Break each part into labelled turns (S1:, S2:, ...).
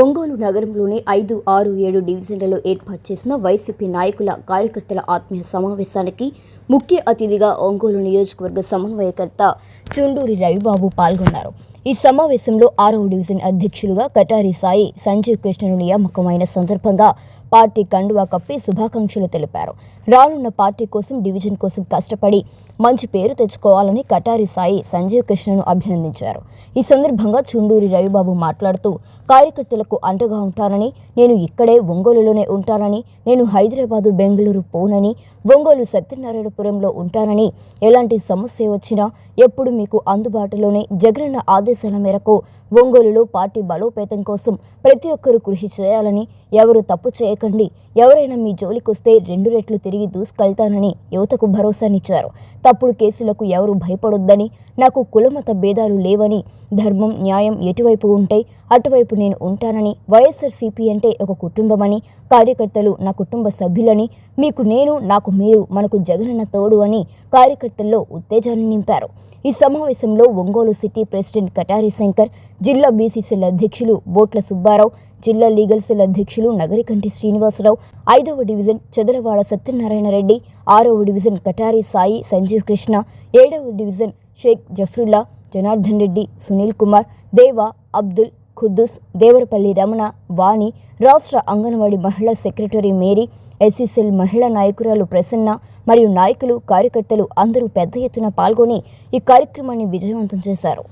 S1: ఒంగోలు నగరంలోని ఐదు ఆరు ఏడు డివిజన్లలో ఏర్పాటు చేసిన వైసీపీ నాయకుల కార్యకర్తల ఆత్మీయ సమావేశానికి ముఖ్య అతిథిగా ఒంగోలు నియోజకవర్గ సమన్వయకర్త చుండూరి రవిబాబు పాల్గొన్నారు. ఈ సమావేశంలో ఆరవ డివిజన్ అధ్యక్షులుగా కటారి సాయి సంజీవ్ కృష్ణను నియామకమైన సందర్భంగా పార్టీ కండువా కప్పి శుభాకాంక్షలు తెలిపారు. రానున్న పార్టీ కోసం డివిజన్ కోసం కష్టపడి మంచి పేరు తెచ్చుకోవాలని కటారి సాయి సంజీవ్ కృష్ణను అభినందించారు. ఈ సందర్భంగా చుండూరి రవిబాబు మాట్లాడుతూ కార్యకర్తలకు అండగా ఉంటానని నేను ఇక్కడే ఒంగోలులోనే ఉంటానని నేను హైదరాబాదు బెంగళూరు పోనని ఒంగోలు సత్యనారాయణపురంలో ఉంటానని ఎలాంటి సమస్య వచ్చినా ఎప్పుడు మీకు అందుబాటులోనే జగనన్న ఆదేశాల మేరకు ఒంగోలులో పార్టీ బలోపేతం కోసం ప్రతి ఒక్కరూ కృషి చేయాలని ఎవరు తప్పు చేయకండి. ఎవరైనా మీ జోలికొస్తే రెండు రెట్లు తిరిగి దూసుకెళ్తానని యువతకు భరోసానిచ్చారు. తప్పుడు కేసులకు ఎవరు భయపడొద్దని నాకు కులమత భేదాలు లేవని ధర్మం న్యాయం ఎటువైపు ఉంటే అటువైపు నేను ఉంటానని వైఎస్ఆర్సీపీ అంటే ఒక కుటుంబమని కార్యకర్తలు నా కుటుంబ సభ్యులని మీకు నేను నాకు మీరు మనకు జగనన్న తోడు అని కార్యకర్తల్లో ఉత్తేజాన్ని నింపారు. ఈ సమావేశంలో ఒంగోలు సిటీ ప్రెసిడెంట్ కటారి శంకర్ జిల్లా బీసీసీల అధ్యక్షులు బోట్ల సుబ్బారావు జిల్లా లీగల్ సెల్ అధ్యక్షులు నగరికంటి శ్రీనివాసరావు ఐదవ డివిజన్ చదరవాడ సత్యనారాయణ రెడ్డి ఆరవ డివిజన్ కటారి సాయి సంజీవ్ కృష్ణ ఏడవ డివిజన్ షేక్ జఫ్రుల్లా జనార్దన్ రెడ్డి సునీల్ కుమార్ దేవా అబ్దుల్ ఖుద్దూస్ దేవరపల్లి రమణ వాణి రాష్ట్ర అంగన్వాడీ మహిళా సెక్రటరీ మేరీ ఎస్సీసెల్ మహిళా నాయకురాలు ప్రసన్న మరియు నాయకులు కార్యకర్తలు అందరూ పెద్ద ఎత్తున పాల్గొని ఈ కార్యక్రమాన్ని విజయవంతం చేశారు.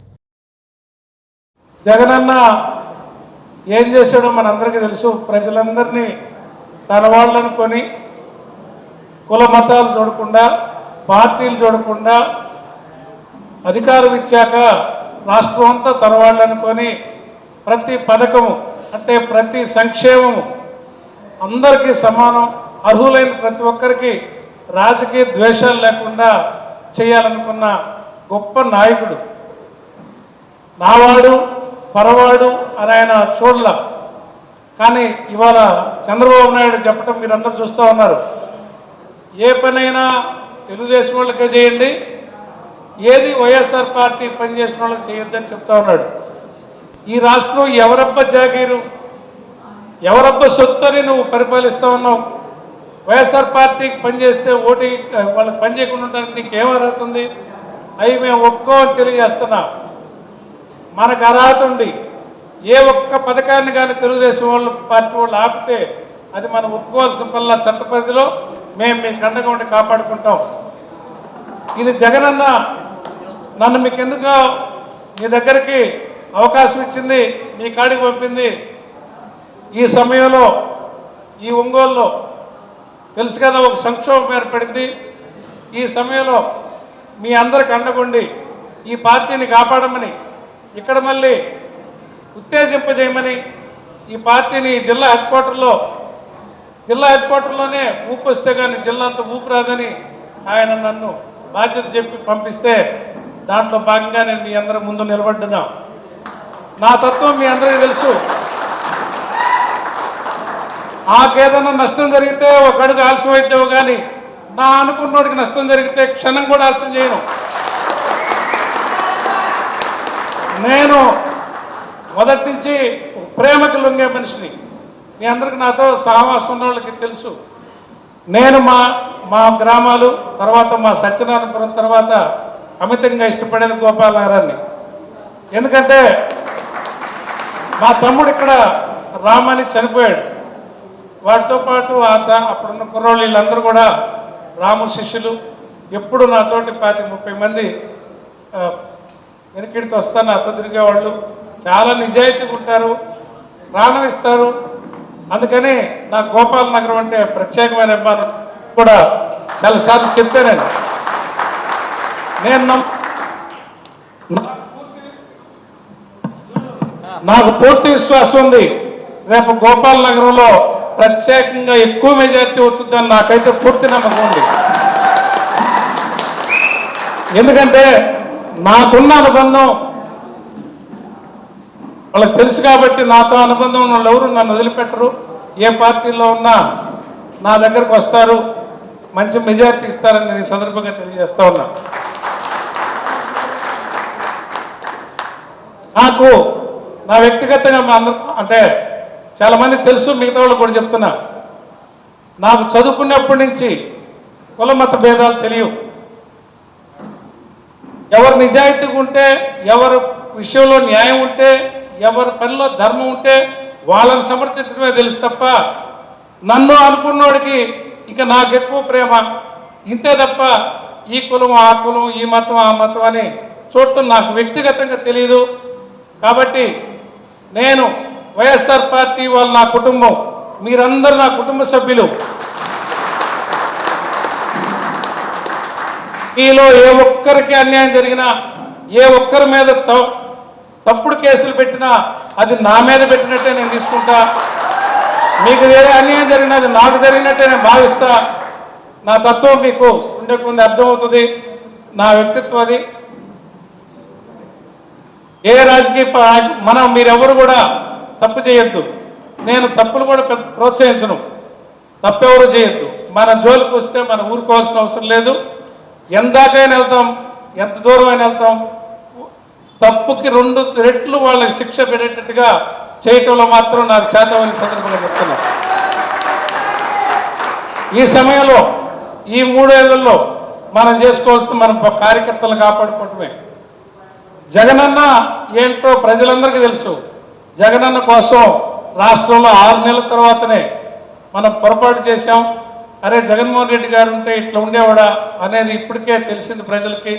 S2: జగనన్న ఏం చేశాడో మనందరికీ తెలుసు. ప్రజలందరినీ తన వాళ్ళనుకొని కుల మతాలు చూడకుండా పార్టీలు చూడకుండా అధికారం ఇచ్చాక రాష్ట్రం అంతా తన వాళ్ళనుకొని ప్రతి పథకము అంటే ప్రతి సంక్షేమము అందరికీ సమానం అర్హులైన ప్రతి ఒక్కరికి రాజకీయ ద్వేషాలు లేకుండా చేయాలనుకున్న గొప్ప నాయకుడు. నావాడు పరవాడు అని ఆయన చూడల. కానీ ఇవాళ చంద్రబాబు నాయుడు చెప్పటం మీరందరూ చూస్తూ ఉన్నారు. ఏ పనైనా తెలుగుదేశం వాళ్ళకే చేయండి ఏది వైఎస్ఆర్ పార్టీ పనిచేసిన వాళ్ళకి చేయొద్దని చెప్తా ఉన్నాడు. ఈ రాష్ట్రం ఎవరబ్బ జాగీరు? ఎవరబ్బ సొత్తని నువ్వు పరిపాలిస్తూ ఉన్నావు? వైఎస్ఆర్ పార్టీకి పనిచేస్తే ఓటీ వాళ్ళకి పని చేయకుండా ఉండడానికి నీకేం అర్హత ఉంది అవి మేము ఒక్కో తెలియజేస్తున్నా. మనకు అర్హత ఉంది. ఏ ఒక్క పథకాన్ని కానీ తెలుగుదేశం వాళ్ళు పార్టీ వాళ్ళు ఆపితే అది మనం ఒప్పుకోవాల్సిన పనుల చట్ట పరిధిలో మేము మీ కండగా ఉండి కాపాడుకుంటాం. ఇది జగనన్న నన్ను మీకెందుకు మీ దగ్గరికి అవకాశం ఇచ్చింది మీ కాడికి పంపింది. ఈ సమయంలో ఈ ఒంగోలులో తెలుసు కదా ఒక సంక్షోభం ఏర్పడింది. ఈ సమయంలో మీ అందరికి అండగుండి ఈ పార్టీని కాపాడమని ఇక్కడ మళ్ళీ ఉత్తేజింపజేయమని ఈ పార్టీని జిల్లా హెడ్ క్వార్టర్లో జిల్లా హెడ్ క్వార్టర్లోనే ఊపు వస్తే కానీ జిల్లా అంతా ఊపు రాదని ఆయన నన్ను బాధ్యత చెప్పి పంపిస్తే దాంట్లో భాగంగా నేను మీ అందరి ముందు నిలబడ్డా నా తత్వం మీ అందరికీ తెలుసు. నాకేదన్నా నష్టం జరిగితే ఒక అడుగు ఆలస్యం అయితే కానీ నా అనుకున్నోడికి నష్టం జరిగితే క్షణం కూడా ఆలస్యం చేయను. నేను మొదటి నుంచి ప్రేమకు లొంగే మనిషిని. మీ అందరికి నాతో సహవాసం ఉన్న వాళ్ళకి తెలుసు. నేను మా మా గ్రామాలు తర్వాత మా సత్యనారాయణపురం తర్వాత అమితంగా ఇష్టపడేది గోపాలనారాన్ని ఎందుకంటే మా తమ్ముడు ఇక్కడ రామని చనిపోయాడు. వాటితో పాటు ఆ అప్పుడున్న కుర్రోళ్ళు వీళ్ళందరూ కూడా రాము శిష్యులు ఎప్పుడు నాతోటి పాతి ముప్పై మంది ఆ, వెనకిడితో వస్తాను నాతో తిరిగేవాళ్ళు. చాలా నిజాయితీగా ఉంటారు ప్రాణం ఇస్తారు. అందుకని నా గోపాల నగరం అంటే ప్రత్యేకమైన అభిమానం కూడా చాలాసార్లు చెప్పానండి. నేను నమ్ము నాకు పూర్తి విశ్వాసం ఉంది. రేపు గోపాల్ నగరంలో ప్రత్యేకంగా ఎక్కువ మెజార్టీ వచ్చిందని నాకైతే పూర్తి నమ్మకం ఉంది. ఎందుకంటే నాకున్న అనుబంధం వాళ్ళకి తెలుసు కాబట్టి నాతో అనుబంధం ఉన్న వాళ్ళు ఎవరు నన్ను వదిలిపెట్టరు. ఏ పార్టీలో ఉన్నా నా దగ్గరకు వస్తారు. మంచి మెజారిటీ ఇస్తారని నేను ఈ సందర్భంగా తెలియజేస్తా ఉన్నా. నాకు నా వ్యక్తిగతంగా అంటే చాలా మంది తెలుసు మిగతా వాళ్ళు కూడా చెప్తున్నా. నాకు చదువుకున్నప్పటి నుంచి కుల మత భేదాలు తెలియవు. ఎవరు నిజాయితీగా ఉంటే ఎవరు విషయంలో న్యాయం ఉంటే ఎవరి పనిలో ధర్మం ఉంటే వాళ్ళని సమర్థించడమే తెలుసు తప్ప నన్ను అనుకున్నోడికి ఇక నాకు ఎక్కువ ప్రేమ. ఇంతే తప్ప ఈ కులం ఆ కులం ఈ మతం ఆ మతం అని చూడటం నాకు వ్యక్తిగతంగా తెలియదు కాబట్టి నేను వైఎస్ఆర్ పార్టీ వాళ్ళ నా కుటుంబం. మీరందరూ నా కుటుంబ సభ్యులు. మీలో ఏ ఒక్కరికి అన్యాయం జరిగినా ఏ ఒక్కరి మీద తప్పుడు కేసులు పెట్టినా అది నా మీద పెట్టినట్టే నేను తీసుకుంటా. మీకు ఏ అన్యాయం జరిగినా అది నాకు జరిగినట్టే నేను భావిస్తా. నా తత్వం మీకు ఉండే కొన్ని అర్థమవుతుంది. నా వ్యక్తిత్వం అది. ఏ రాజకీయ మనం మీరెవరు కూడా తప్పు చేయొద్దు. నేను తప్పులు కూడా ప్రోత్సహించను. తప్పెవరు చేయొద్దు. మన జోలికి వస్తే మనం ఊరుకోవాల్సిన అవసరం లేదు. ఎందాకైనా వెళ్తాం ఎంత దూరం అయినా వెళ్తాం. తప్పుకి రెండు రెట్లు వాళ్ళకి శిక్ష పెట్టేటట్టుగా చేయటంలో మాత్రం నాకు చేతమైన సందర్భంగా చెప్తున్నా. ఈ సమయంలో ఈ మూడేళ్ళలో మనం చేసుకోవాల్సిన మన కార్యకర్తలను కాపాడుకోవటమే. జగనన్న ఏంటో ప్రజలందరికీ తెలుసు. జగనన్న కోసం రాష్ట్రంలో ఆరు నెలల తర్వాతనే మనం పొరపాటు చేశాం. అరే జగన్మోహన్ రెడ్డి గారు ఉంటే ఇట్లా ఉండేవాడా అనేది ఇప్పటికే తెలిసింది ప్రజలకి.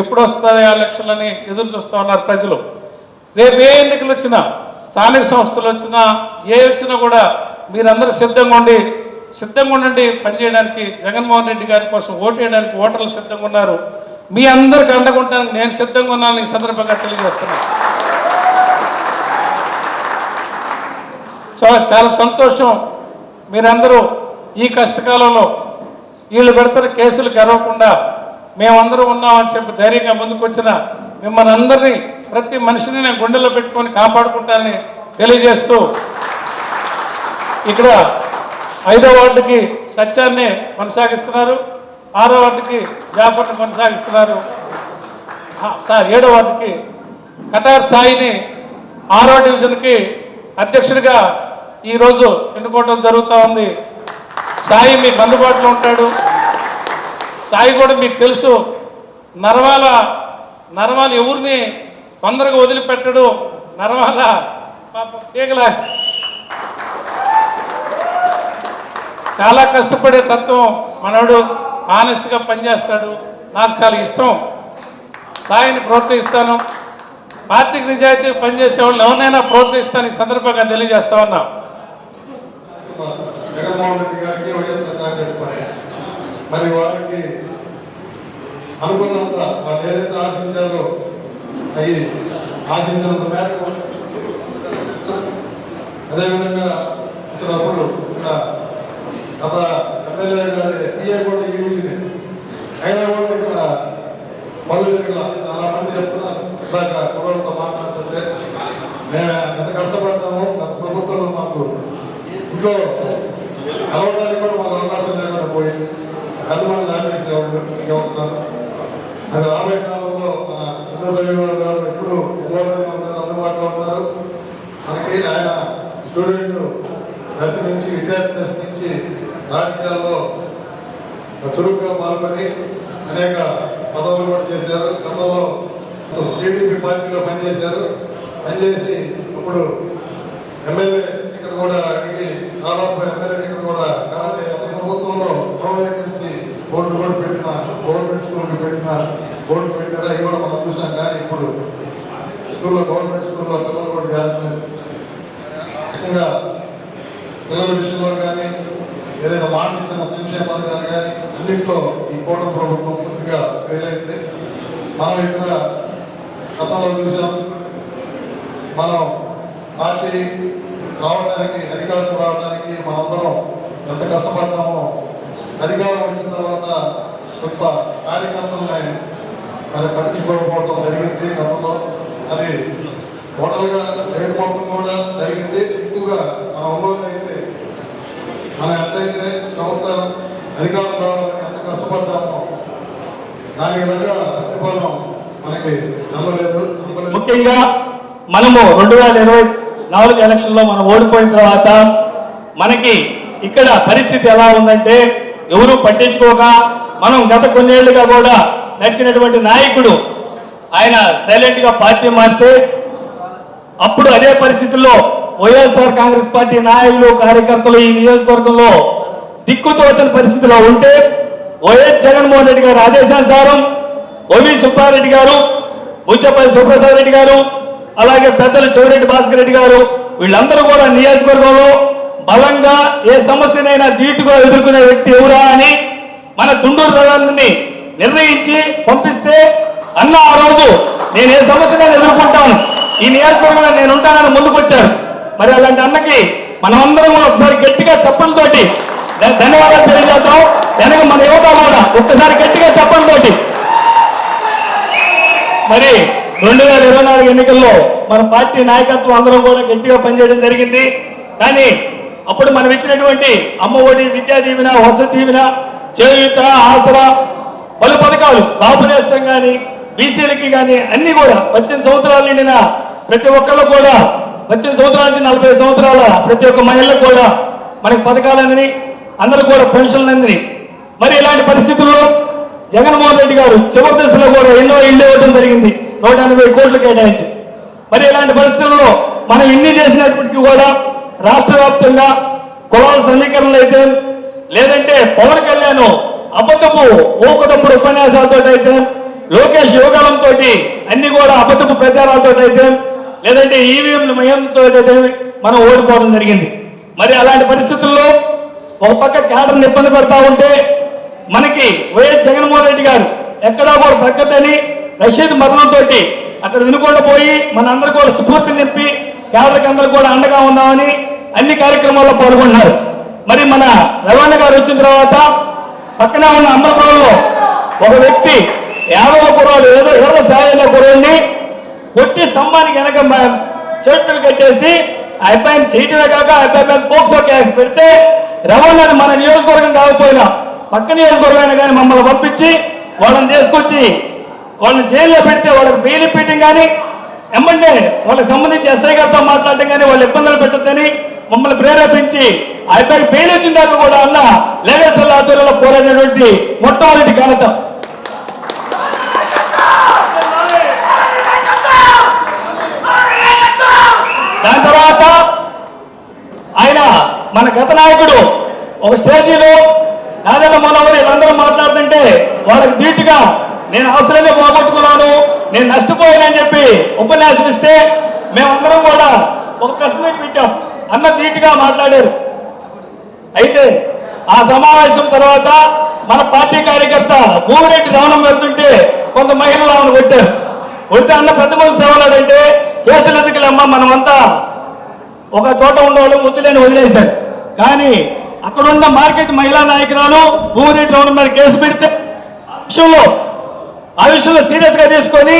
S2: ఎప్పుడు వస్తుంది ఆ లక్షలని ఎదురు చూస్తూ ఉన్నారు ప్రజలు. రేపు ఏ ఎన్నికలు వచ్చినా స్థానిక సంస్థలు వచ్చినా ఏ వచ్చినా కూడా మీరందరూ సిద్ధంగా ఉండి సిద్ధంగా ఉండండి పనిచేయడానికి జగన్మోహన్ రెడ్డి గారి కోసం ఓటేయడానికి ఓటర్లు సిద్ధంగా ఉన్నారు. మీ అందరికి అండగుంటానికి నేను సిద్ధంగా ఉన్నాను ఈ సందర్భంగా తెలియజేస్తున్నాను చాలా చాలా సంతోషం. మీరందరూ ఈ కష్టకాలంలో వీళ్ళు పెడతారు కేసులు గెలవకుండా మేమందరూ ఉన్నామని చెప్పి ధైర్యంగా ముందుకొచ్చిన మిమ్మల్ని అందరినీ ప్రతి మనిషిని నేను గుండెల్లో పెట్టుకొని కాపాడుకుంటానని తెలియజేస్తూ ఇక్కడ ఐదో వార్డుకి సత్యాన్ని కొనసాగిస్తున్నారు. ఆరో వార్డుకి జాఫర్ని కొనసాగిస్తున్నారు. సార్ ఏడో వార్డుకి కటార్ సాయిని ఆరో డివిజన్కి అధ్యక్షుడిగా ఈరోజు ఎన్నుకోవడం జరుగుతూ ఉంది. సాయి మీకు అందుబాటులో ఉంటాడు. సాయి కూడా మీకు తెలుసు నర్వాల నరవాల ఎవరిని తొందరగా వదిలిపెట్టడు. నర్వాల తీగల. చాలా కష్టపడే తత్వం మనోడు. ఆనెస్ట్గా పనిచేస్తాడు. నాకు చాలా ఇష్టం. సాయిని ప్రోత్సహిస్తాను. పార్టీకి నిజాయితీ పనిచేసే వాళ్ళు ఎవరినైనా ప్రోత్సహిస్తాను ఈ సందర్భంగా తెలియజేస్తా ఉన్నా.
S3: జగన్మోహన్ రెడ్డి గారికి వైఎస్ఆర్ కాంగ్రెస్ పార్టీ మరి వారికి అనుకున్నంత వాళ్ళు ఏదైతే ఆశించారో అవి ఆశించినంత మేరకు అదేవిధంగా ఇక్కడ అప్పుడు ఇక్కడ గత ఎమ్మెల్యే గారి పిఏ కూడా ఈడీనే అయినా కూడా ఇక్కడ పనులు దగ్గర చాలా మంది చెప్తున్నారు.
S4: ఇందాక కుర్రోళ్ళతో మాట్లాడుతుంటే మేము ఎంత కష్టపడతాము గత ప్రభుత్వంలో మాకు ఇంట్లో కలవడానికి కూడా మాకు అవకాశం లేకుండా పోయింది. కనుమని దాటేసేవాళ్ళు ఇంకెవరున్నారు మరి రాబోయే కాలంలో మన ఇంద్ర రవివారు గారు ఎప్పుడు ఒంగోలులోనే ఉన్నారు అందుబాటులో ఉన్నారు మనకి ఆయన స్టూడెంట్ దశ నుంచి విద్యార్థి దశ నుంచి రాజకీయాల్లో చురుగ్గా పాల్గొని అనేక పదవులు కూడా చేశారు. గతంలో టీడీపీ పార్టీలో పనిచేశారు. పనిచేసి ఇప్పుడు ఎమ్మెల్యే ఇక్కడ కూడా అడిగి దాదాపు ఎమ్మెల్యే ఇక్కడ కూడా కానీ గత ప్రభుత్వంలో నో వేకెన్సీ బోర్డు కూడా పెట్టిన గవర్నమెంట్ స్కూల్కి పెట్టిన బోర్డు పెట్టారా? అవి కూడా మనం చూసాం. కానీ ఇప్పుడు స్కూల్లో గవర్నమెంట్ స్కూల్లో పిల్లలు కూడా చేరట్లేదు. ముఖ్యంగా పిల్లల విషయంలో కానీ ఏదైనా మాట ఇచ్చిన సంక్షేమ పథకాలు కానీ అన్నింటిలో ఈ కూటమి ప్రభుత్వం పూర్తిగా ఫెయిలైంది మనం ఇక్కడ గతంలో చూసాం. మనం పార్టీ రావడానికి అధికారం రావడానికి మనందరం ఎంత కష్టపడ్డామో అధికారం వచ్చిన తర్వాత కొంత కార్యకర్తలని మరి పట్టించుకోకపోవడం జరిగింది గతంలో. అది టోటల్గా స్టేట్ మొత్తం కూడా జరిగింది. ఎక్కువగా మన ఒంగోలు అయితే మనం ఎంతైతే ప్రభుత్వం అధికారం రావాలని ఎంత కష్టపడ్డామో దాని విధంగా ప్రతిఫలం మనకి నమ్మలేదు
S5: ముఖ్యంగా మనము రెండు వేల ఇరవై నాలుగు ఎలక్షన్లో మనం ఓడిపోయిన తర్వాత మనకి ఇక్కడ పరిస్థితి ఎలా ఉందంటే ఎవరు పట్టించుకోక మనం గత కొన్నేళ్ళుగా కూడా నడిచినటువంటి నాయకుడు ఆయన సైలెంట్గా పార్టీ మారితే అప్పుడు అదే పరిస్థితుల్లో వైఎస్ఆర్ కాంగ్రెస్ పార్టీ నాయకులు కార్యకర్తలు ఈ నియోజకవర్గంలో దిక్కుతోచని పరిస్థితిలో ఉంటే వైఎస్ జగన్మోహన్ రెడ్డి గారి ఆదేశానుసారం ఓవి సుబ్బారెడ్డి గారు బుచ్చపల్లి సుబ్రసాద్ రెడ్డి గారు అలాగే పెద్దలు చెవిరెడ్డి భాస్కర్ రెడ్డి గారు వీళ్ళందరూ కూడా నియోజకవర్గంలో బలంగా ఏ సమస్యనైనా ధీటుగా ఎదుర్కొనే వ్యక్తి ఎవరా అని మన తుండూరు ప్రధాని నిర్ణయించి పంపిస్తే అన్న ఆ రోజు నేను ఏ సమస్యనైనా ఎదుర్కొంటాను. ఈ నియోజకవర్గంలో నేను ఉంటానని ముందుకొచ్చాను. మరి అలాంటి అన్నకి మనమందరం ఒకసారి గట్టిగా చప్పలతోటి ధన్యవాదాలు తెలియజేద్దాం. వెనక మన యువత కూడా ఒక్కసారి గట్టిగా చప్పలతోటి. మరి రెండు వేల ఇరవై నాలుగు ఎన్నికల్లో మన పార్టీ నాయకత్వం అందరం కూడా గట్టిగా పనిచేయడం జరిగింది. కానీ అప్పుడు మనం ఇచ్చినటువంటి అమ్మ ఒడి విద్యా దీవెన వసతి దీవెన చేయుత ఆసరా పలు పథకాలు కాపు నేస్తం కానీ బీసీలకి కానీ అన్ని కూడా పద్దెనిమిది సంవత్సరాలు నిండిన ప్రతి ఒక్కళ్ళు కూడా వచ్చే సంవత్సరానికి నలభై సంవత్సరాల ప్రతి ఒక్క మహిళలకు కూడా మనకి పథకాలని అందరూ కూడా పెన్షన్లందని మరి ఇలాంటి పరిస్థితుల్లో జగన్మోహన్ రెడ్డి గారు చివరి దశలో కూడా ఎన్నో ఇల్లు ఇవ్వడం జరిగింది. నూట ఎనభై కోట్లు కేటాయించి. మరి ఇలాంటి పరిస్థితుల్లో మనం ఇన్ని చేసినప్పటికీ కూడా రాష్ట్ర వ్యాప్తంగా కులాల సమీకరణలు అయితే లేదంటే పవన్ కళ్యాణ్ అబద్ధపు ఊకటప్పుడు ఉపన్యాసాలతో అయితే లోకేష్ యోగాలంతో అన్ని కూడా అబద్ధపు ప్రచారాలతో అయితే లేదంటే ఈవీఎంల మయంతో అయితే మనం ఓడిపోవడం జరిగింది. మరి అలాంటి పరిస్థితుల్లో ఒక పక్క క్యాడర్ని ఇబ్బంది పడతా ఉంటే మనకి వైఎస్ జగన్మోహన్ రెడ్డి గారు ఎక్కడా కూడా తగ్గదని రషీద్ మరణంతో అక్కడ వినుకోండి పోయి మన అందరు కూడా స్ఫూర్తి నింపి కేరళకి అందరూ కూడా అండగా ఉన్నామని అన్ని కార్యక్రమాల్లో పాల్గొన్నారు. మరి మన రవాణా గారు వచ్చిన తర్వాత పక్కనే ఉన్న అమలాపురంలో ఒక వ్యక్తి యాదవ కుర్రాడు ఏదో ఎర్ర సాయంలో కుర్రాడిని కొట్టి స్తంభానికి వెనక చేతులు కట్టేసి అబ్బాయిని చేయటమే కాక అబ్బాయి పోక్సో కేసు పెడితే రవాణాని మన నియోజకవర్గం కాకపోయినా పక్క నియోజకవర్గం కానీ మమ్మల్ని పంపించి వాళ్ళని తీసుకొచ్చి వాళ్ళని జైల్లో పెడితే వాళ్ళకి బెయిల్ ఇప్పించడం కానీ ఎమ్మంటే వాళ్ళకి సంబంధించి ఎస్ఐ గారితో మాట్లాడటం కానీ వాళ్ళు ఇబ్బందులు పెట్టద్దని మమ్మల్ని ప్రేరేపించి ఆ అబ్బాయికి బెయిల్ వచ్చిన దాకా కూడా అన్న లేగేశ్వర ఆధ్వర్యంలో పోరాడినటువంటి మొట్టమొదటి ఘనత దాని తర్వాత ఆయన మన గత నాయకుడు ఒక స్టేజీలో నాదన్న మనవరు వీళ్ళందరూ మాట్లాడుతుంటే వాళ్ళకి ధీటుగా నేను ఆస్తులనే పోగొట్టుకున్నాను నేను నష్టపోయానని చెప్పి ఉపన్యాసం ఇస్తే మేమందరం కూడా ఒక ప్రెస్ మీట్ పెట్టాం. అన్న ధీటుగా మాట్లాడారు. అయితే ఆ సమావేశం తర్వాత మన పార్టీ కార్యకర్త భూమిరెడ్డి రవణం వెళ్తుంటే కొంత మహిళలు ఆమెను కొట్టారు. కొడితే అన్న పెద్ద మనసు ఏమన్నాడంటే కేసులు ఎందుకులేమ్మా మనమంతా ఒక చోట ఉండేవాళ్ళు ముద్దులేని వదిలేశారు. కానీ అక్కడున్న మార్కెట్ మహిళా నాయకురాలు భూమిరెడ్డి రవణం మీద కేసు పెడితే ఆ విషయంలో ఆ విషయంలో సీరియస్గా తీసుకొని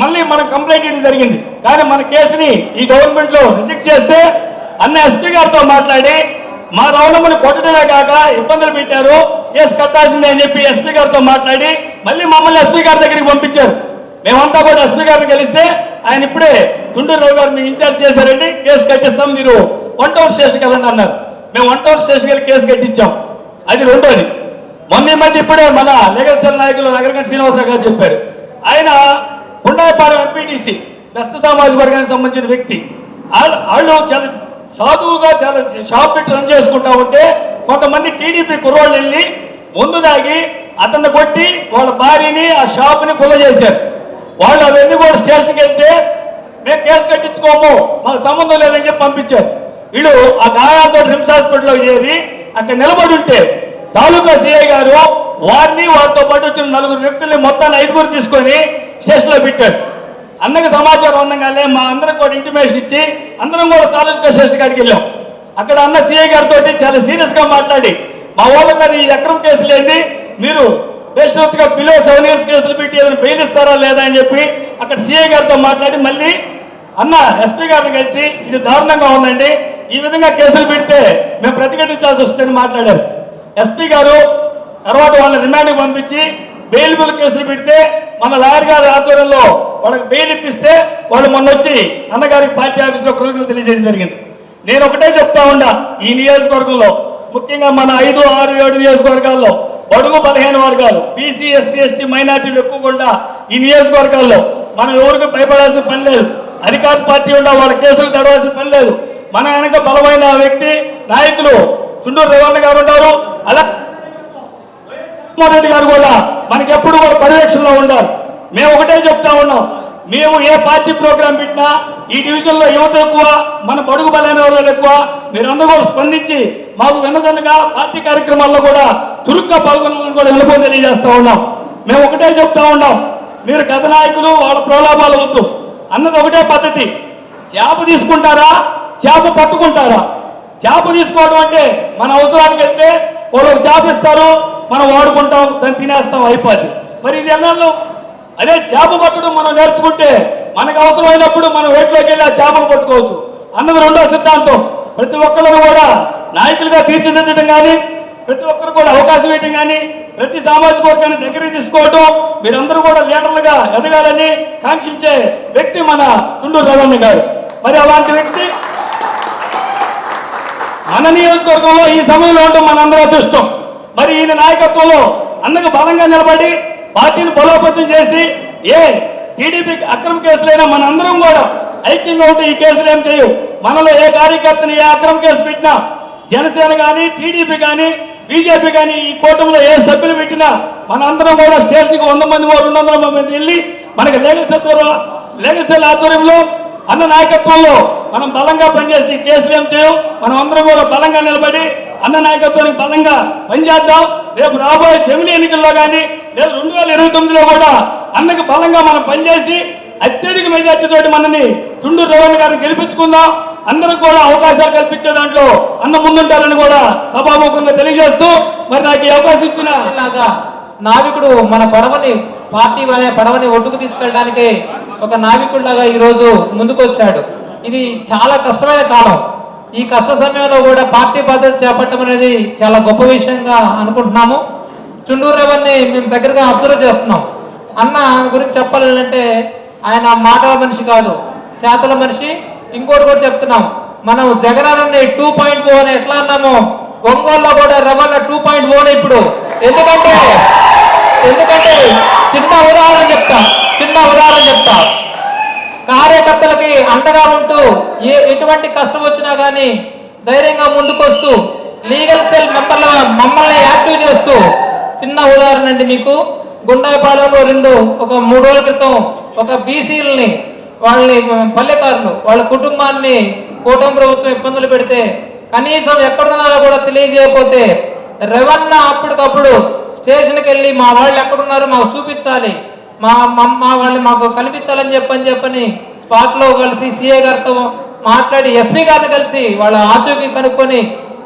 S5: మళ్ళీ మనం కంప్లైంట్ ఇవ్వడం జరిగింది. కానీ మన కేసుని ఈ గవర్నమెంట్లో రిజెక్ట్ చేస్తే అన్న ఎస్పీ గారితో మాట్లాడి మా రౌనమ్మని కొట్టడమే కాక ఇబ్బందులు పెట్టారు. కేసు కట్టాల్సిందే అని చెప్పి ఎస్పీ గారితో మాట్లాడి మళ్ళీ మమ్మల్ని ఎస్పీ గారి దగ్గరికి పంపించారు. మేమంతా కూడా ఎస్పీ గారిని కలిస్తే ఆయన ఇప్పుడే తుండూరు రావు గారు మీకు ఇన్ఛార్జ్ చేశారండి. కేసు కట్టిస్తాం మీరు వన్ టౌన్ స్టేషన్కి వెళ్ళండి అన్నారు. మేము వన్ టౌన్ స్టేషన్కి వెళ్ళి కేసు కట్టించాం. అది రెండోది. మొన్న మధ్య ఇప్పుడే మన లీగల్ సెల్ నాయకులు నగరగంట శ్రీనివాసరావు గారు చెప్పారు. ఆయన గుండాయపాలెం ఎంపీటీసీ బెస్ట్ సామాజిక వర్గానికి సంబంధించిన వ్యక్తి. వాళ్ళు చాలా సాధువుగా చాలా షాప్ పెట్టి రన్ చేసుకుంటా ఉంటే కొంతమంది టీడీపీ కుర్రోళ్ళు వెళ్ళి ముందు దాగి అతన్ని కొట్టి వాళ్ళ భార్యని ఆ షాప్ని పుల్ల చేశారు. వాళ్ళు అవన్నీ కూడా స్టేషన్కి వెళ్తే మేము కేసు కట్టించుకోము మాకు సంబంధం లేదని చెప్పి పంపించారు. వీళ్ళు ఆ గాయాలతో రిమ్స్ హాస్పిటల్లో చేరి అక్కడ నిలబడి ఉంటే తాలూకా సిఐ గారు వారిని వారితో పాటు వచ్చిన నలుగురు వ్యక్తుల్ని మొత్తాన్ని ఐదుగురు తీసుకొని స్టేషన్లో పెట్టాడు అన్నకి సమాచారం అందంగానే మా అందరం కూడా ఇంటిమేషన్ ఇచ్చి అందరం కూడా తాలూకా స్టేషన్ గారికి వెళ్ళాం. అక్కడ అన్న సిఐ గారితో చాలా సీరియస్గా మాట్లాడి మా వాళ్ళ గారు ఈ అక్రమ కేసులు ఏంది? మీరు బేషరత్తుగా బిలో సెవెన్ ఇయర్స్ కేసులు పెట్టి ఏదైనా బెయిల్ ఇస్తారా లేదా అని చెప్పి అక్కడ సిఐ గారితో మాట్లాడి మళ్ళీ అన్న ఎస్పీ గారిని కలిసి ఇది దారుణంగా ఉందండి. ఈ విధంగా కేసులు పెడితే మేము ప్రతిఘటించాల్సి వస్తుందని మాట్లాడారు. ఎస్పీ గారు తర్వాత వాళ్ళని రిమాండ్కి పంపించి బెయిల్బుల్ కేసులు పెడితే మన లాయర్ గారి ఆధ్వర్యంలో వాళ్ళకి బెయిల్ ఇప్పిస్తే వాళ్ళు మొన్న వచ్చి అన్నగారికి పార్టీ ఆఫీస్లో కృతజ్ఞతలు తెలియజేయడం జరిగింది. నేను ఒకటే చెప్తా ఉండా ఈ నియోజకవర్గంలో ముఖ్యంగా మన ఐదు ఆరు ఏడు నియోజకవర్గాల్లో బడుగు బలహీన వర్గాలు బీసీ ఎస్సీ ఎస్టీ మైనార్టీలు ఎక్కువకుండా ఈ నియోజకవర్గాల్లో మనం ఎవరికి భయపడాల్సిన పని లేదు. అధికార పార్టీ ఉండా వాళ్ళ కేసులు తడవాల్సిన పని లేదు. మన వెనక బలమైన వ్యక్తి నాయకులు చుండూరు రేవంత్ గారు ఉంటారు. అలా రెడ్డి గారు కూడా మనకి ఎప్పుడు కూడా పర్యవేక్షణలో ఉండాలి. మేము ఒకటే చెప్తా ఉన్నాం. మేము ఏ పార్టీ ప్రోగ్రాం పెట్టినా ఈ డివిజన్లో యువత ఎక్కువ మన బడుగు బలైన వాళ్ళు ఎక్కువ. మీరందరూ కూడా స్పందించి మాకు వెన్నదన్నగా పార్టీ కార్యక్రమాల్లో కూడా చురుగ్గా పాల్గొనాలని కూడా వెళ్ళిపో తెలియజేస్తా ఉన్నాం. మేము ఒకటే చెప్తా ఉన్నాం. మీరు కథ నాయకులు వాళ్ళ ప్రలోభాలు వద్దు. అన్నది ఒకటే పద్ధతి. చేప తీసుకుంటారా? చేప పట్టుకుంటారా? చేప తీసుకోవడం అంటే మన అవసరానికి వెళ్తే వాళ్ళు చేప ఇస్తారు మనం వాడుకుంటాం దాన్ని తినేస్తాం అయిపోద్ది. మరి ఇది ఎన్నాళ్ళు? అదే చేప పట్టడం మనం నేర్చుకుంటే మనకు అవసరమైనప్పుడు మనం వేటలోకి వెళ్ళి ఆ చేపలు పట్టుకోవచ్చు. అన్నది రెండో సిద్ధాంతం. ప్రతి ఒక్కరు కూడా నాయకులుగా తీర్చిదిద్దడం కానీ ప్రతి ఒక్కరు కూడా అవకాశం ఇవ్వడం కానీ ప్రతి సామాజిక వర్గాన్ని దగ్గర తీసుకోవటం మీరందరూ కూడా లీడర్లుగా ఎదగాలని కాంక్షించే వ్యక్తి మన తుండూరు రవణ గారు. మరి అలాంటి వ్యక్తి మన నియోజకవర్గంలో ఈ సమయంలో ఉండడం మనందరూ అదృష్టం. మరి ఈయన నాయకత్వంలో అన్నకు బలంగా నిలబడి పార్టీని బలోపేతం చేసి ఏ టీడీపీ అక్రమ కేసులైనా మనందరం కూడా ఐక్యంగా ఉంటే ఈ కేసులు ఏం చేయవు మనలో ఏ కార్యకర్తని ఏ అక్రమ కేసు పెట్టినా జనసేన కానీ టీడీపీ కానీ బీజేపీ కానీ ఈ కూటమిలో ఏ సభ్యులు పెట్టినా మనందరం కూడా స్టేషన్కి వంద మంది రెండు వందల మంది వెళ్ళి మనకి లేఖసత్వ లేఖసెల్ ఆధ్వర్యంలో అన్న నాయకత్వంలో మనం బలంగా పనిచేసి ఈ కేసులు ఏం చేయం మనం అందరం కూడా బలంగా నిలబడి అన్న నాయకత్వానికి బలంగా పనిచేద్దాం. రేపు రాబోయే జమిని ఎన్నికల్లో కానీ లేదా రెండు వేల ఇరవై తొమ్మిదిలో కూడా అన్నకి బలంగా మనం పనిచేసి అత్యధిక మెజార్టీ తోటి మనని చుండూరు రేవణ్ గారిని గెలిపించుకుందాం. అందరికి కూడా అవకాశాలు కల్పించే దాంట్లో అన్న ముందుంటారని కూడా సభాముఖంగా తెలియజేస్తూ మరి నాకు ఈ అవకాశం ఇచ్చిన
S6: నావికుడు మన పడవని పార్టీ అనే పడవని ఒడ్డుకు తీసుకెళ్ళడానికి ఒక నావికుడిలాగా ఈరోజు ముందుకు వచ్చాడు ఇది చాలా కష్టమైన కాలం. ఈ కష్ట సమయంలో కూడా పార్టీ బాధ్యత చేపట్టడం అనేది చాలా గొప్ప విషయంగా అనుకుంటున్నాము. చుండూరు రేవన్ని మేము దగ్గరగా అబ్జర్వ్ చేస్తున్నాం. అన్న గురించి చెప్పాలంటే ఆయన మాటల మనిషి కాదు చేతల మనిషి. ఇంకోటి కూడా చెప్తున్నాం. మనం జగనాన్ని టూ పాయింట్ ఓ అని ఎట్లా అన్నామో ఒంగోలులో కూడా రవాణా టూ పాయింట్ ఓన్ ఇప్పుడు. ఎందుకంటే ఎందుకంటే చిన్న ఉదాహరణ చెప్తా చిన్న ఉదాహరణ చెప్తా. కార్యకర్తలకి అండగా ఉంటూ ఏ ఎటువంటి కష్టం వచ్చినా కానీ ధైర్యంగా ముందుకొస్తూ లీగల్ సెల్ మెంబర్ల మమ్మల్ని యాక్టివ్ చేస్తూ చిన్న ఉదాహరణ అండి మీకు. గుండాపాలలో రెండు ఒక మూడు రోజుల క్రితం ఒక బీసీలని వాళ్ళని పల్లెకారులు వాళ్ళ కుటుంబాన్ని కూటమి ప్రభుత్వం ఇబ్బందులు పెడితే కనీసం ఎక్కడున్నారో కూడా తెలియజేయకపోతే రెవెన్యూ అప్పటికప్పుడు స్టేషన్కి వెళ్ళి మా వాళ్ళు ఎక్కడున్నారో మాకు చూపించాలి. మా అమ్మ మా వాళ్ళని మాకు కల్పించాలని చెప్పని చెప్పని స్పాట్లో కలిసి సిఏ గారితో మాట్లాడి ఎస్పీ గారిని కలిసి వాళ్ళ ఆచూకీ కనుక్కొని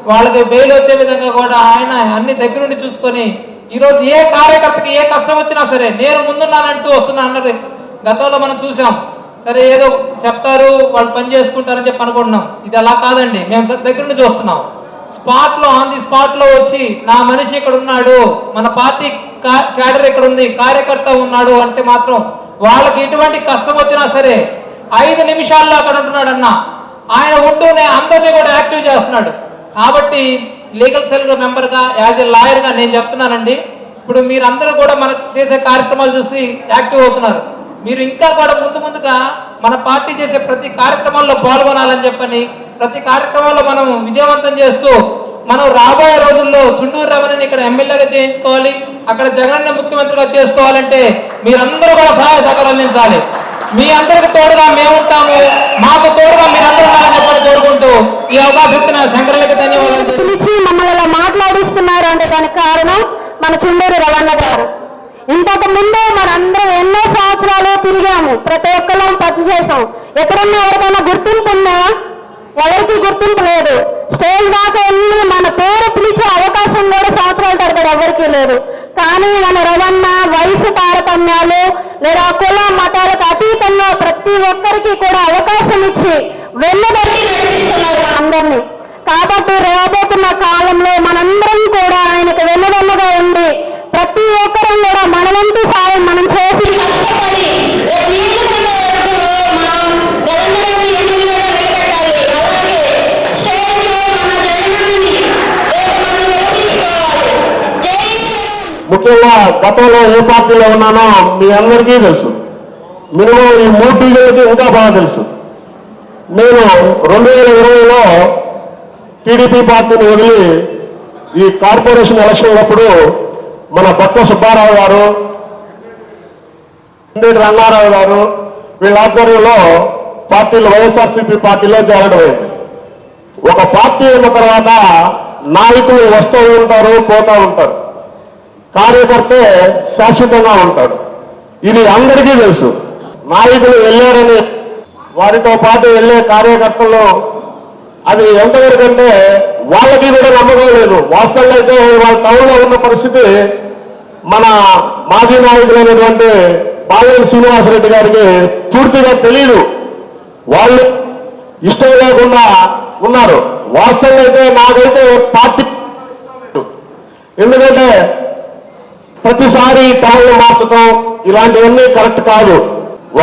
S6: వాళ్ళకి బెయిల్ వచ్చే విధంగా కూడా ఆయన అన్ని దగ్గరుండి చూసుకొని ఈరోజు ఏ కార్యకర్తకి ఏ కష్టం వచ్చినా సరే నేను ముందున్నానంటూ వస్తున్నా అన్నది గతంలో మనం చూసాం. సరే ఏదో చెప్తారు వాళ్ళు పని చేసుకుంటారని చెప్పి అనుకుంటున్నాం. ఇది అలా కాదండి. మేము దగ్గరుండి చూస్తున్నాం. స్పాట్లో ఆన్ ది స్పాట్లో వచ్చి నా మనిషి ఇక్కడ ఉన్నాడు. మన పార్టీ క్యాడర్ ఇక్కడ ఉంది కార్యకర్త ఉన్నాడు అంటే మాత్రం వాళ్ళకి ఎటువంటి కష్టం వచ్చినా సరే ఐదు నిమిషాల్లో అక్కడ ఉంటున్నాడు అన్న. ఆయన ఉంటూనే అందరినీ కూడా యాక్టివ్ చేస్తున్నాడు. కాబట్టి లీగల్ సెల్ మెంబర్గా యాజ్ ఎ లాయర్గా నేను చెప్తున్నానండి. ఇప్పుడు మీరందరూ కూడా మన చేసే కార్యక్రమాలు చూసి యాక్టివ్ అవుతున్నారు. మీరు ఇంకా కూడా ముందు ముందుగా మన పార్టీ చేసే ప్రతి కార్యక్రమాల్లో పాల్గొనాలని చెప్పని ప్రతి కార్యక్రమంలో మనం విజయవంతం చేస్తూ మనం రాబోయే రోజుల్లో చుండూరు రమణని ఇక్కడ ఎమ్మెల్యేగా చేయించుకోవాలి అక్కడ జగన్ ముఖ్యమంత్రిగా చేసుకోవాలంటే మీరందరూ కూడా సహాయ సహకారాలు అందించాలి. మీ అందరికి తోడుగా మేము ఉంటాము మాకు తోడుగా మీరందరూ ఉండాలని చెప్పని కోరుకుంటూ ఈ అవకాశం ఇచ్చిన శంకరులకి ధన్యవాదాలు.
S7: పిలిచి మమ్మల్ని మాట్లాడిస్తున్నారు అంటే దానికి కారణం మన చుండూరు రవణ గారు. ఇంతకు ముందు మనందరం ఎన్నో సంవత్సరాలు తిరిగాము. ప్రతి ఒక్కరం పని చేసాం ఎక్కడన్నా ఎవరికైనా గుర్తింపు ఉందా? ఎవరికి గుర్తింపు లేదు. స్టేజ్ దాకా వెళ్ళి మన పేరు పిలిచే అవకాశం కూడా సంవత్సరాల తరబడి ఎవరికీ లేదు. కానీ మన రవణ వయసు తారతమ్యాలు లేదా కుల మతాలకు అతీతంగా ప్రతి ఒక్కరికి కూడా అవకాశం ఇచ్చి వెళ్ళబడి నడిపిస్తున్నారు అందరినీ కాబట్టి రాబోతున్న కాలంలో మనందరం కూడా ఆయనకు వెన్నువెన్నుగా ఉండి ప్రతి ఒక్కరం కూడా మనవంతు సాయం మనం చేసి కష్టపడి
S8: ముఖ్యంగా గతంలో ఏ పార్టీలో ఉన్నానో మీ అందరికీ తెలుసు. మినిమం ఈ మూడు టీజీలకి ఇంకా బాగా తెలుసు. నేను రెండు వేల ఇరవైలో టీడీపీ పార్టీని వదిలి ఈ కార్పొరేషన్ ఎలక్షన్ అప్పుడు మన భక్త సుబ్బారావు గారు రంగారావు గారు వీళ్ళ ఆధ్వర్యంలో పార్టీలు వైఎస్ఆర్సీపీ పార్టీలో చేరడం అయింది ఒక పార్టీ అయిన తర్వాత నాయకులు వస్తూ ఉంటారు పోతూ ఉంటారు. కార్యకర్తే శాశ్వతంగా ఉంటాడు. ఇది అందరికీ తెలుసు. నాయకులు వెళ్ళారని వారితో పాటు వెళ్ళే కార్యకర్తలు అది ఎంతవరకు అంటే వాళ్ళకి కూడా నమ్మకం లేదు. వాస్తవంలో అయితే వాళ్ళ టౌన్లో ఉన్న పరిస్థితి మన మాజీ నాయకులైనటువంటి బాలయ్య శ్రీనివాసరెడ్డి గారికి పూర్తిగా తెలియదు వాళ్ళు ఇష్టం లేకుండా ఉన్నారు. వాస్తవంగా అయితే నాకైతే పార్టీ ఎందుకంటే ప్రతిసారి టౌన్లు మార్చడం ఇలాంటివన్నీ కరెక్ట్ కాదు.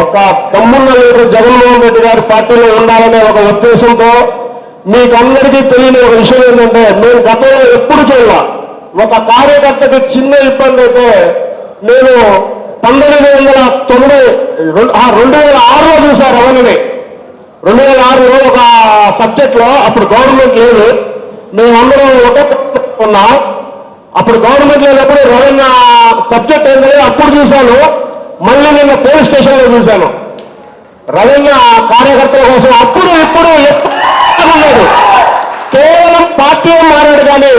S8: ఒక తమ్మున్న లీడర్ జగన్మోహన్ రెడ్డి గారి పార్టీలో ఉండాలనే ఒక ఉద్దేశంతో మీకందరికీ తెలియని ఒక విషయం ఏంటంటే నేను గతంలో ఎప్పుడు చేయాల ఒక కార్యకర్తకి చిన్న ఇబ్బంది అయితే నేను పంతొమ్మిది వందల తొమ్మిది రెండు రెండు వేల ఆరులో చూశారు ఎవరిని రెండు వేల ఆరులో ఒక సబ్జెక్ట్లో అప్పుడు గవర్నమెంట్ లేదు. మేమందరం ఒక ఉన్నాం అప్పుడు గవర్నమెంట్ లేనప్పుడు రెవెన్యూ సబ్జెక్ట్ ఏంటంటే అప్పుడు చూశాను. మళ్ళీ నిన్న పోలీస్ స్టేషన్లో చూశాను. రెవెన్యూ కార్యకర్తల కోసం అప్పుడు ఇప్పుడు ఎప్పుడు కేవలం పార్టీ మారాడు కానీ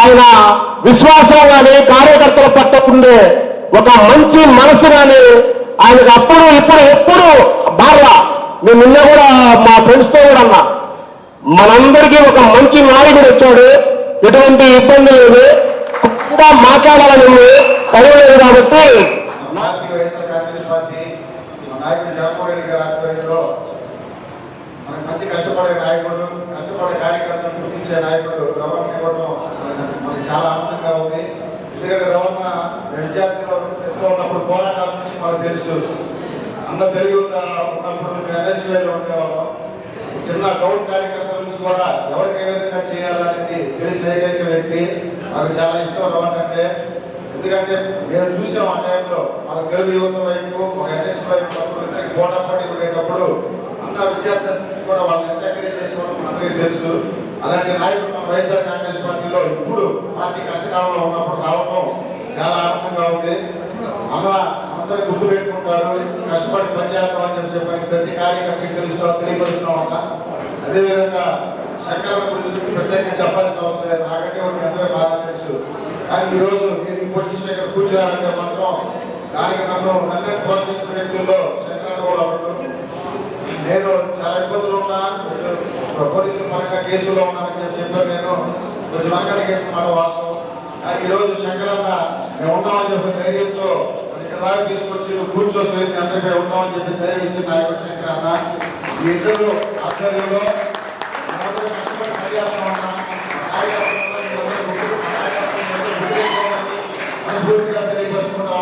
S8: ఆయన విశ్వాసం కానీ కార్యకర్తల పట్ల ఉండే ఒక మంచి మనసు కానీ ఆయనకు అప్పుడు ఇప్పుడు ఎప్పుడు బాగా నేను నిన్న కూడా మా ఫ్రెండ్స్తో కూడా అన్నా. మనందరికీ ఒక మంచి నాయకుడు వచ్చాడు. ఎటువంటి ఇబ్బంది లేదు. ఇంకా మాట్లాడాలని చదవలేదు కాబట్టి.
S3: నాయకుడు మంచి కష్టపడే నాయకుడు కష్టపడే కార్యకర్తలను గుర్తించే నాయకుడు రవణ ఇవ్వడం మనకి చాలా ఆనందంగా ఉంది. ఎందుకంటే రవణ విద్యార్థిలో దశలో ఉన్నప్పుడు పోరాటాల నుంచి మనకు తెలుసు. అన్న తెలుగు ఉన్నప్పుడు ఉండేవాళ్ళం. చిన్న గౌడ్ కార్యక్రమం నుంచి కూడా ఎవరికి ఏ విధంగా చేయాలనేది తెలిసిన ఏకైక వ్యక్తి నాకు చాలా ఇష్టం రవణ అంటే ఎందుకంటే మేము చూసాం ఆ టైంలో మన తెలుగు యువత వైపు ఒక ఎన్ఎస్ వైపు ఉన్నప్పుడు ఇద్దరికి పోటా ఉండేటప్పుడు అన్న విద్యార్థి నుంచి కూడా వాళ్ళని ఎంత ఎంకరేజ్ చేసేవాళ్ళం అందరికీ తెలుసు. అలాంటి నాయకులు మన వైఎస్ఆర్ కాంగ్రెస్ పార్టీలో ఇప్పుడు పార్టీ కష్టకాలంలో ఉన్నప్పుడు రావడం చాలా ఆనందంగా ఉంది. అమ్మ అందరూ గుర్తు పెట్టుకుంటారు కష్టపడి పనిచేస్తామని చెప్పి ప్రతి కార్యకర్తకి తెలుస్తూ తెలియపరుస్తున్నాం అన్న అదేవిధంగా శంకరం గురించి ప్రత్యేకంగా చెప్పాల్సిన అవసరం లేదు. నాకంటే ఒకటి అందరూ బాగా తెలుసు. కానీ ఈరోజు నేను ఈ పొజిషన్ ఇక్కడ కూర్చోవాలంటే మాత్రం దానికి నన్ను నన్ను ప్రోత్సహించిన వ్యక్తుల్లో శంకరన్న కూడా నేను చాలా ఇబ్బందులు ఉన్నా కొంచెం పోలీసులు పరంగా కేసులో ఉన్నానని చెప్పి చెప్పాను నేను. కొంచెం వెనకాల కేసు మాట వాస్తవం. కానీ ఈరోజు శంకరన్న మేము ఉన్నామని చెప్పి ధైర్యంతో ఇక్కడ దాకా తీసుకొచ్చి నువ్వు కూర్చోసి అందరికీ ఉంటామని చెప్పి ధైర్యం ఇచ్చిన నాయకుడు శంకరన్న అన్న ఆధ్వర్యంలో కష్టపడి పనిచేస్తామన్నా నాయకత్వంలో మీరందరూ తెలియపరుచుకుంటా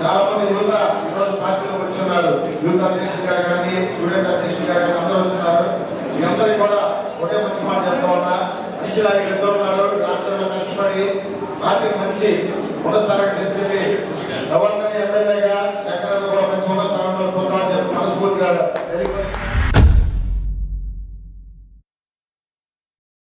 S3: చాలా మంది యువత ఈరోజు పార్టీలోకి యూత్ అధ్యక్షుడిగా కానీ స్టూడెంట్ అధ్యక్షుడిగా కానీ అందరూ వచ్చున్నారు. మీ అందరికీ కూడా ఒకటే మంచి మాట చెప్తా ఉన్నా. మంచి నాయకులు ఎంతో ఉన్నారు. రాత్రి కష్టపడి పార్టీని మంచి ఉన్నత తీసుకెళ్ళి గవర్నర్ ఎమ్మెల్యేగా శంకరాన్ని కూడా మంచి ఉన్న స్థానంలో చూద్దామని చెప్పి మనస్ఫూర్తిగా